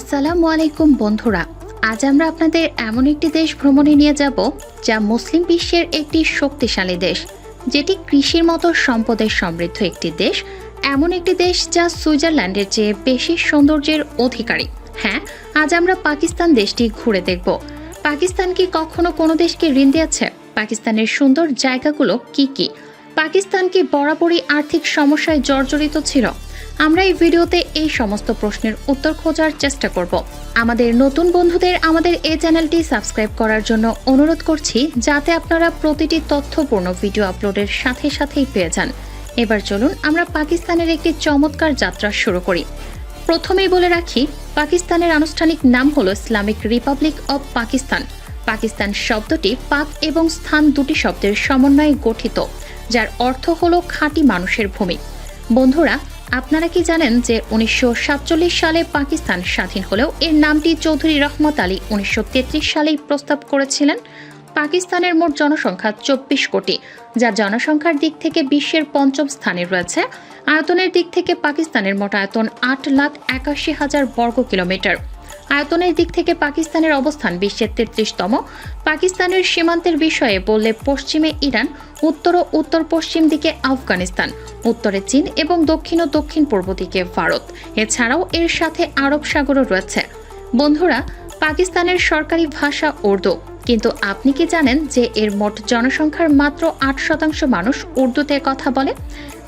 আসসালামু আলাইকুম বন্ধুরা। আজ আমরা আপনাদের এমন একটি দেশ ভ্রমণে নিয়ে যাব, যা মুসলিম বিশ্বের একটি শক্তিশালী দেশ, যেটি কৃষির মতো সম্পদের সমৃদ্ধ একটি দেশ, এমন একটি দেশ যা সুইজারল্যান্ডের চেয়ে বেশি সৌন্দর্যের অধিকারী। হ্যাঁ আজ আমরা পাকিস্তান দেশটি ঘুরে দেখব। পাকিস্তান কি কখনো কোনো দেশকে ঋণ দিয়েছে? পাকিস্তানের সুন্দর জায়গাগুলো কি কি? পাকিস্তান কি বরাবরই আর্থিক সমস্যায় জর্জরিত ছিল? আমরা এই ভিডিওতে এই সমস্ত প্রশ্নের উত্তর খোঁজার চেষ্টা করব। আমাদের নতুন বন্ধুদের আমাদের এই চ্যানেলটি সাবস্ক্রাইব করার জন্য অনুরোধ করছি যাতে আপনারা প্রতিটি তথ্যপূর্ণ ভিডিও আপলোডের সাথে সাথেই পেয়ে যান। এবার চলুন আমরা পাকিস্তানের একটি চমৎকার যাত্রা শুরু করি। প্রথমেই বলে রাখি, পাকিস্তানের আনুষ্ঠানিক নাম হল Islamic republic of Pakistan. Pakistan শব্দটি পাক এবং স্থান দুটি শব্দের সমন্বয়ে গঠিত, যার অর্থ হল খাঁটি মানুষের ভূমি। বন্ধুরা আপনারা কি জানেন যে উনিশশো সাতচল্লিশ সালে পাকিস্তান স্বাধীন হলেও এর নামটি চৌধুরী রহমত আলী উনিশশো তেত্রিশ সালেই প্রস্তাব করেছিলেন? পাকিস্তানের মোট জনসংখ্যা চব্বিশ কোটি যা জনসংখ্যার দিক থেকে বিশ্বের পঞ্চম স্থানে রয়েছে। আয়তনের দিক থেকে পাকিস্তানের মোট আয়তন আট লাখ একাশি হাজার বর্গ কিলোমিটার আয়তনের দিক থেকে পাকিস্তানের অবস্থান বিশ্বের তেত্রিশতম। পাকিস্তানের সীমান্তের বিষয়ে বললে পশ্চিমে ইরান, উত্তর ও উত্তর পশ্চিম দিকে আফগানিস্তান, উত্তরে চীন এবং দক্ষিণ ও দক্ষিণ পূর্ব দিকে ভারত। এছাড়াও এর সাথে আরব সাগরও রয়েছে। বন্ধুরা, পাকিস্তানের সরকারি ভাষা উর্দু, কিন্তু আপনি কি জানেন যে এর মোট জনসংখ্যার মাত্র আট শতাংশ মানুষ উর্দুতে কথা বলে?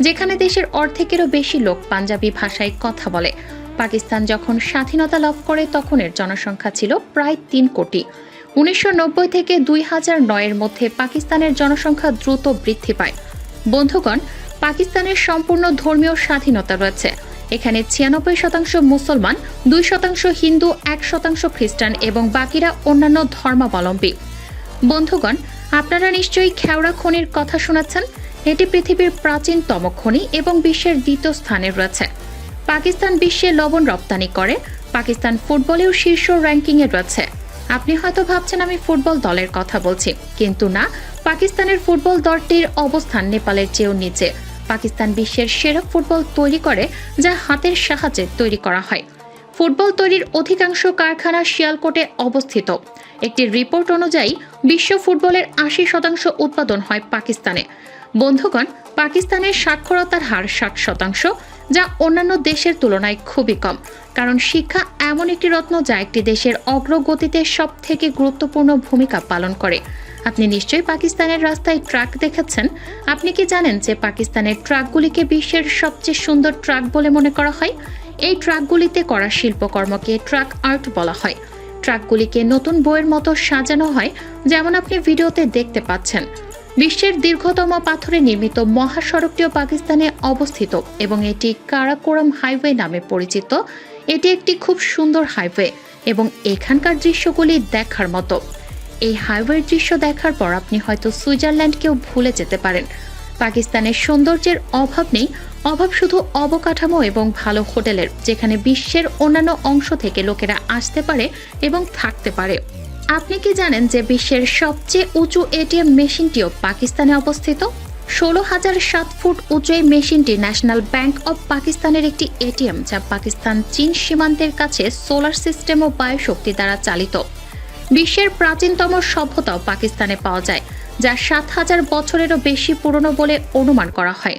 যেখানে দেশের অর্ধেকেরও বেশি লোক পাঞ্জাবি ভাষায় কথা বলে। পাকিস্তান যখন স্বাধীনতা লাভ করে তখন এর জনসংখ্যা ছিল প্রায় তিন কোটি। উনিশশো নব্বই থেকে দুই হাজার নয়ের মধ্যে পাকিস্তানের জনসংখ্যা দ্রুত বৃদ্ধি পায়। বন্ধুগণ, পাকিস্তানের সম্পূর্ণ ধর্মীয় স্বাধীনতা রয়েছে। এখানে ছিয়ানব্বই শতাংশ মুসলমান, দুই শতাংশ হিন্দু, এক শতাংশ খ্রিস্টান এবং বাকিরা অন্যান্য ধর্মাবলম্বী। বন্ধুগণ, আপনারা নিশ্চয়ই খেওড়া খনির কথা শোনাচ্ছেন এটি পৃথিবীর প্রাচীনতম খনি এবং বিশ্বের দ্বিতীয় স্থানে রয়েছে। পাকিস্তান বিশ্বে লবণ রপ্তানি করে, পাকিস্তান ফুটবলেও শীর্ষ র্যাঙ্কিংয়ে রয়েছে। আপনি হয়তো ভাবছেন আমি ফুটবল দলের কথা বলছি, কিন্তু না, পাকিস্তানের ফুটবল দলটির অবস্থান নেপালের চেয়েও নিচে। পাকিস্তান বিশ্বের সেরা ফুটবল তৈরি করে, যা হাতের সাহায্যে তৈরি করা হয়। ফুটবল তৈরির অধিকাংশ কারখানা শিয়ালকোটে অবস্থিত। একটি রিপোর্ট অনুযায়ী, বিশ্ব ফুটবলের আশি শতাংশ উৎপাদন হয় পাকিস্তানে। বন্ধুগণ, পাকিস্তানের সাক্ষরতার হার ষাট শতাংশ যা অন্যান্য দেশের তুলনায় খুবই কম। কারণ শিক্ষা এমন একটি রত্ন যা একটি দেশের অগ্রগতিতে সব থেকে গুরুত্বপূর্ণ ভূমিকা পালন করে। আপনি নিশ্চয়ই পাকিস্তানের রাস্তায় ট্রাক দেখেছেন। আপনি কি জানেন যে পাকিস্তানের ট্রাকগুলিকে বিশ্বের সবচেয়ে সুন্দর ট্রাক বলে মনে করা হয়? এই ট্রাকগুলিতে করা শিল্পকর্মকে ট্রাক আর্ট বলা হয়। ট্রাকগুলিকে নতুন বইয়ের মতো সাজানো হয়, যেমন আপনি ভিডিওতে দেখতে পাচ্ছেন। বিশ্বের দীর্ঘতম পাথরে নির্মিত মহাসড়কটিও পাকিস্তানে অবস্থিত এবং এটি কারাকোরাম হাইওয়ে নামে পরিচিত। এটি একটি খুব সুন্দর হাইওয়ে এবং এখানকার দৃশ্যগুলি দেখার মতো। এই হাইওয়ের দৃশ্য দেখার পর আপনি হয়তো সুইজারল্যান্ডকেও ভুলে যেতে পারেন। পাকিস্তানের সৌন্দর্যের অভাব নেই। অভাব শুধু অবকাঠামো এবং ভালো হোটেলের, যেখানে বিশ্বের অন্যান্য অংশ থেকে লোকেরা আসতে পারে এবং থাকতে পারে। আপনি কি জানেন যে বিশ্বের সবচেয়ে উঁচু এটিএম মেশিনটিও পাকিস্তানে অবস্থিত? ষোলো হাজার সাত ফুট উঁচু এই মেশিনটি ন্যাশনাল ব্যাংক অব পাকিস্তানের একটি এটিএম যা পাকিস্তান, চীন সীমান্তের কাছে সোলার সিস্টেম ও বায়ুশক্তি দ্বারা চালিত। বিশ্বের প্রাচীনতম সভ্যতাও পাকিস্তানে পাওয়া যায়, যা সাত হাজার বছরেরও বেশি পুরনো বলে অনুমান করা হয়।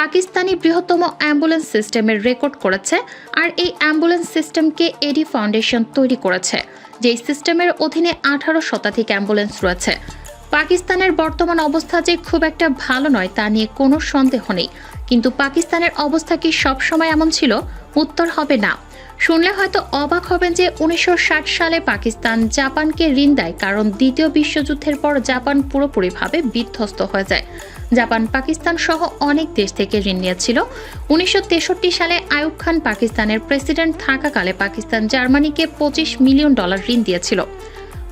পাকিস্তানি বৃহত্তম অ্যাম্বুলেন্স সিস্টেমের রেকর্ড করেছে আর এই অ্যাম্বুলেন্স সিস্টেমকে এডি ফাউন্ডেশন তৈরি করেছে, যেই সিস্টেমের অধীনে আঠারো শতাধিক অ্যাম্বুলেন্স রয়েছে। পাকিস্তানের বর্তমান অবস্থা যে খুব একটা ভালো নয় তা নিয়ে কোনো সন্দেহ নেই, কিন্তু পাকিস্তানের অবস্থা কি সবসময় এমন ছিল? উত্তর হবে না। শুনলে হয়তো অবাক হবেন যে উনিশশো ষাট সালে পাকিস্তান জাপানকে ঋণ দেয়, কারণ দ্বিতীয় বিশ্বযুদ্ধের পর জাপান পুরোপুরিভাবে বিধ্বস্ত হয়ে যায়। জাপান, পাকিস্তান সহ অনেক দেশ থেকে ঋণ নিয়েছিল। উনিশশো তেষট্টি সালে আয়ুব খান পাকিস্তানের প্রেসিডেন্ট থাকাকালে পাকিস্তান জার্মানিকে পঁচিশ মিলিয়ন ডলার ঋণ দিয়েছিল।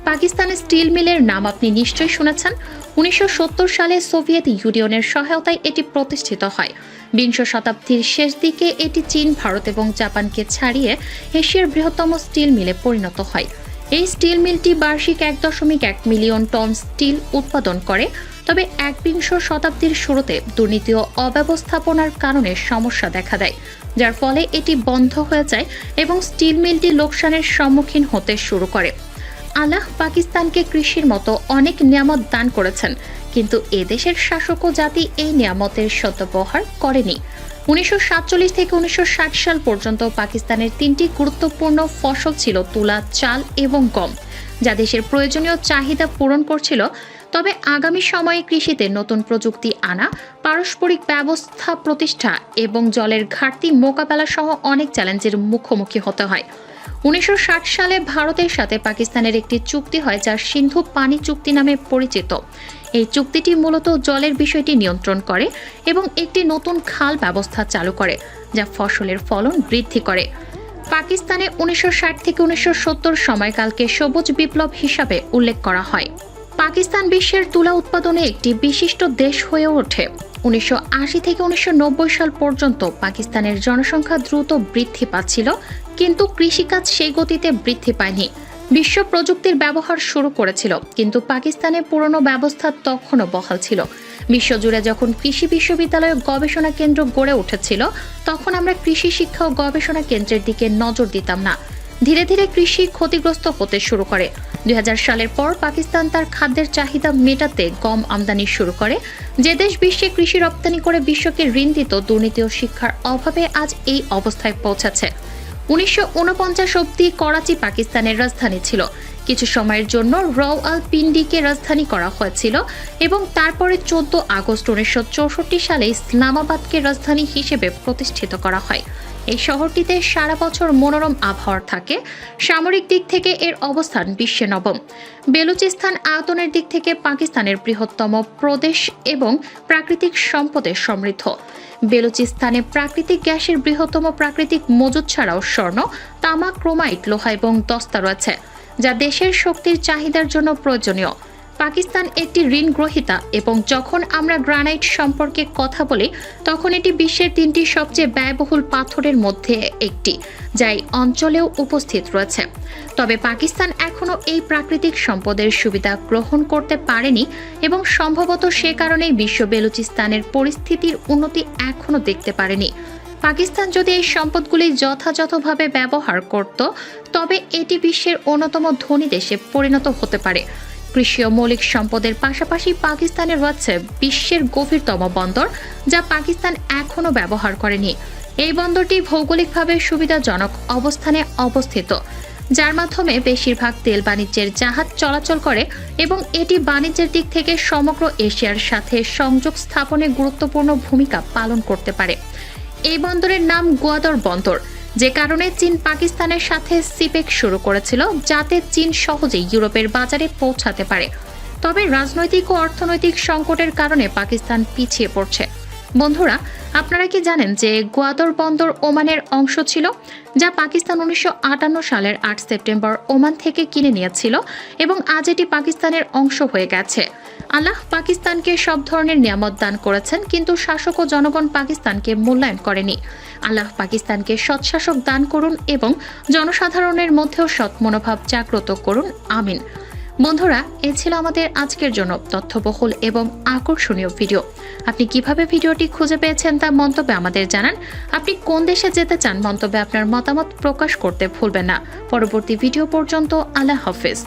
পাকিস্তানের স্টিল মিলের নাম আপনি নিশ্চয়ই শুনেছেন। উনিশশো সত্তর সালে সোভিয়েত ইউনিয়নের সহায়তায় এটি প্রতিষ্ঠিত হয়। বিংশ শতাব্দীর শেষ দিকে এটি চীন, ভারত এবং জাপানকে ছাড়িয়ে এশিয়ার বৃহত্তম স্টিল মিলে পরিণত হয়। এই স্টিল মিলটি বার্ষিক এক দশমিক এক মিলিয়ন টন স্টিল উৎপাদন করে। তবে একবিংশ শতাব্দীর শুরুতে দুর্নীতি ও অব্যবস্থাপনার কারণে সমস্যা দেখা দেয়, যার ফলে এটি বন্ধ হয়ে যায় এবং স্টিল মিলটি লোকসানের সম্মুখীন হতে শুরু করে। আল্লাহ পাকিস্তানকে কৃষির মতো অনেক নিয়ামত দান করেছেন, কিন্তু এদেশের শাসক ও জাতি এই নিয়ামতের সদ্ব্যবহার করেনি। উনিশশো সাতচল্লিশ থেকে উনিশশো ষাট সাল পর্যন্ত পাকিস্তানের তিনটি গুরুত্বপূর্ণ ফসল ছিল তুলা, চাল এবং গম। যা দেশের প্রয়োজনীয় চাহিদা পূরণ করছিল তবে আগামী সময়ে কৃষিতে নতুন প্রযুক্তি আনা, পারস্পরিক ব্যবস্থা প্রতিষ্ঠা এবং জলের ঘাটতি মোকাবেলা সহ অনেক চ্যালেঞ্জের মুখোমুখি হতে হয়। উনিশশো ষাট সালে ভারতের সাথে পাকিস্তানের একটি চুক্তি হয় যা সিন্ধু পানি চুক্তি নামে পরিচিত। এই চুক্তিটি মূলত জলের বিষয়টি নিয়ন্ত্রণ করে এবং একটি নতুন খাল ব্যবস্থা চালু করে, যা ফসলের ফলন বৃদ্ধি করে। পাকিস্তানে উনিশশো ষাট থেকে উনিশশো সত্তর সময়কালকে সবুজ বিপ্লব হিসাবে উল্লেখ করা হয়। পাকিস্তান বিশ্বের তুলা উৎপাদনে একটি বিশিষ্ট দেশ হয়ে ওঠে। উনিশশো আশি থেকে উনিশশো নব্বই সাল পর্যন্ত পাকিস্তানের জনসংখ্যা দ্রুত বৃদ্ধি পাচ্ছিল, কিন্তু কৃষিকাজ সেই গতিতে বৃদ্ধি পায়নি। বিশ্ব প্রযুক্তির ব্যবহার শুরু করেছিল, কিন্তু পাকিস্তানের পুরনো ব্যবস্থা তখনও বহাল ছিল। বিশ্বজুড়ে যখন কৃষি বিশ্ববিদ্যালয় ও গবেষণা কেন্দ্র গড়ে উঠেছিল, তখন আমরা কৃষি শিক্ষা ও গবেষণা কেন্দ্রের দিকে নজর দিতাম না। ধীরে ধীরে কৃষি ক্ষতিগ্রস্ত হতে শুরু করে। দুই সালের পর পাকিস্তান তার খাদ্যের চাহিদা মেটাতে গম আমদানি শুরু করে। যে দেশ বিশ্বে কৃষি রপ্তানি করে বিশ্বকে ঋণ দিত, দুর্নীতি ও শিক্ষার অভাবে আজ এই অবস্থায় পৌঁছাচ্ছে। উনিশশো অব্দি করাচি পাকিস্তানের রাজধানী ছিল। কিছু সময়ের জন্য রও আল পিন্ডিকে রাজধানী করা হয়েছিল এবং তারপরে চোদ্দ আগস্ট উনিশশো চৌষট্টি সালে ইসলামাবাদকে রাজধানী হিসেবে প্রতিষ্ঠিত করা হয়। এই শহরটিতে সারা বছর মনোরম আবহাওয়ার থাকে। সামরিক দিক থেকে এর অবস্থান বিশ্বে নবম। বেলুচিস্তান আয়তনের দিক থেকে পাকিস্তানের বৃহত্তম প্রদেশ এবং প্রাকৃতিক সম্পদে সমৃদ্ধ। বেলুচিস্তানে প্রাকৃতিক গ্যাসের বৃহত্তম প্রাকৃতিক মজুদ ছাড়াও স্বর্ণ তামা ক্রোমাইট, লোহা এবং দস্তা রয়েছে, যা দেশের শক্তির চাহিদার জন্য প্রয়োজনীয়। পাকিস্তান একটি ঋণ গ্রহীতা এবং যখন আমরা গ্রানাইট সম্পর্কে কথা বলি, তখন এটি বিশ্বের তিনটি সবচেয়ে ব্যয়বহুল পাথরের মধ্যে একটি যা এই অঞ্চলেও উপস্থিত রয়েছে। তবে পাকিস্তান এখনও এই প্রাকৃতিক সম্পদের সুবিধা গ্রহণ করতে পারেনি এবং সম্ভবত সে কারণেই বিশ্ব বেলুচিস্তানের পরিস্থিতির উন্নতি এখনও দেখতে পারেনি। পাকিস্তান যদি এই সম্পদগুলি যথাযথভাবে ব্যবহার করত, তবে এটি বিশ্বের অন্যতম ধনী দেশে পরিণত হতে পারে। কৃষি ও মৌলিক সম্পদের পাশাপাশি পাকিস্তানের রয়েছে বিশ্বের গভীরতম বন্দর, যা পাকিস্তান এখনও ব্যবহার করেনি। এই বন্দরটি ভৌগোলিকভাবে সুবিধাজনক অবস্থানে অবস্থিত, যার মাধ্যমে বেশিরভাগ তেল বাণিজ্যের জাহাজ চলাচল করে এবং এটি বাণিজ্যের দিক থেকে সমগ্র এশিয়ার সাথে সংযোগ স্থাপনে গুরুত্বপূর্ণ ভূমিকা পালন করতে পারে। এই বন্দরের নাম গোয়াদর বন্দর। যে কারণে চীন পাকিস্তানের সাথে সিপেক শুরু করেছিল, যাতে চীন সহজেই ইউরোপের বাজারে পৌঁছাতে পারে। তবে রাজনৈতিক ও অর্থনৈতিক সংকটের কারণে পাকিস্তান পিছিয়ে পড়ছে। বন্ধুরা, আপনারা কি জানেন যে গোয়াদর বন্দর ওমানের অংশ ছিল, যা পাকিস্তান উনিশশো আটান্ন সালের আট সেপ্টেম্বর ওমান থেকে কিনে নিয়েছিল এবং আজ এটি পাকিস্তানের অংশ হয়ে গেছে। আল্লাহ পাকিস্তানকে সব ধরনের নিয়ামত দান করেছেন, কিন্তু শাসক ও জনগণ পাকিস্তানকে মূল্যায়ন করেনি। আল্লাহ পাকিস্তানকে সৎশাসক দান করুন এবং জনসাধারণের মধ্যেও সৎ মনোভাব জাগ্রত করুন। আমিন। বন্ধুরা, এ ছিল আমাদের আজকের জন্য তথ্যবহুল এবং আকর্ষণীয় ভিডিও। আপনি কীভাবে ভিডিওটি খুঁজে পেয়েছেন তা মন্তব্যে আমাদের জানান। আপনি কোন দেশে যেতে চান মন্তব্যে আপনার মতামত প্রকাশ করতে ভুলবেন না। পরবর্তী ভিডিও পর্যন্ত আল্লাহ হাফেজ।